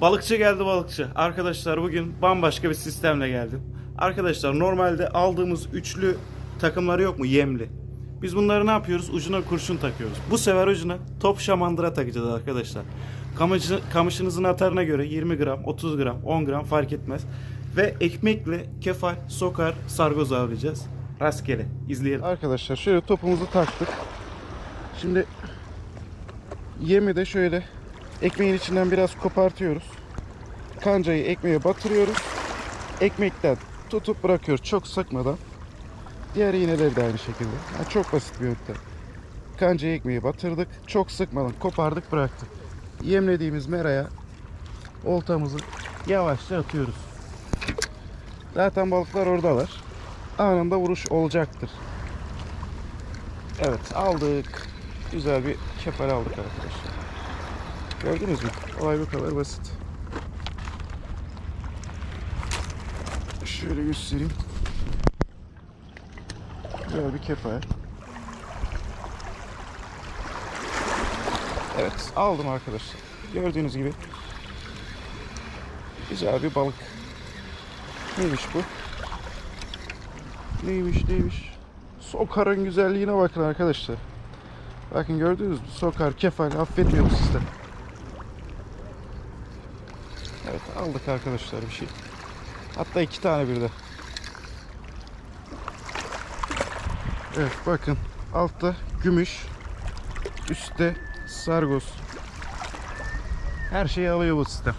Balıkçı geldi balıkçı. Arkadaşlar bugün bambaşka bir sistemle geldim. Arkadaşlar normalde aldığımız üçlü takımları yok mu yemli? Biz bunları ne yapıyoruz? Ucuna kurşun takıyoruz. Bu sefer ucuna top şamandıra takacağız arkadaşlar. Kamışı, kamışınızın atarına göre 20 gram, 30 gram, 10 gram fark etmez. Ve ekmekle kefal, sokar, sargoz avlayacağız. Rastgele. izleyelim. Arkadaşlar şöyle topumuzu taktık. Şimdi yemi de şöyle ekmeğin içinden biraz kopartıyoruz. Kancayı ekmeğe batırıyoruz. Ekmekten tutup bırakıyoruz çok sıkmadan. Diğer iğneleri de aynı şekilde. Yani çok basit bir yöntem. Kancayı ekmeğe batırdık. Çok sıkmadan kopardık bıraktık. Yemlediğimiz meraya oltamızı yavaşça atıyoruz. Zaten balıklar oradalar. Anında vuruş olacaktır. Evet aldık. Güzel bir kefal aldık arkadaşlar. Gördünüz mü? Olay bu kadar basit. Şöyle göstereyim. Güzel bir kefal. Evet aldım arkadaşlar. Gördüğünüz gibi güzel bir balık. Neymiş bu? Neymiş neymiş? Sokarın güzelliğine bakın arkadaşlar. Bakın gördünüz mü? Sokar, kefal affetmiyor bu sistem. Evet aldık arkadaşlar bir şey. Hatta iki tane birde. Evet bakın altta gümüş, üstte sargoz. Her şeyi alıyor bu sistem.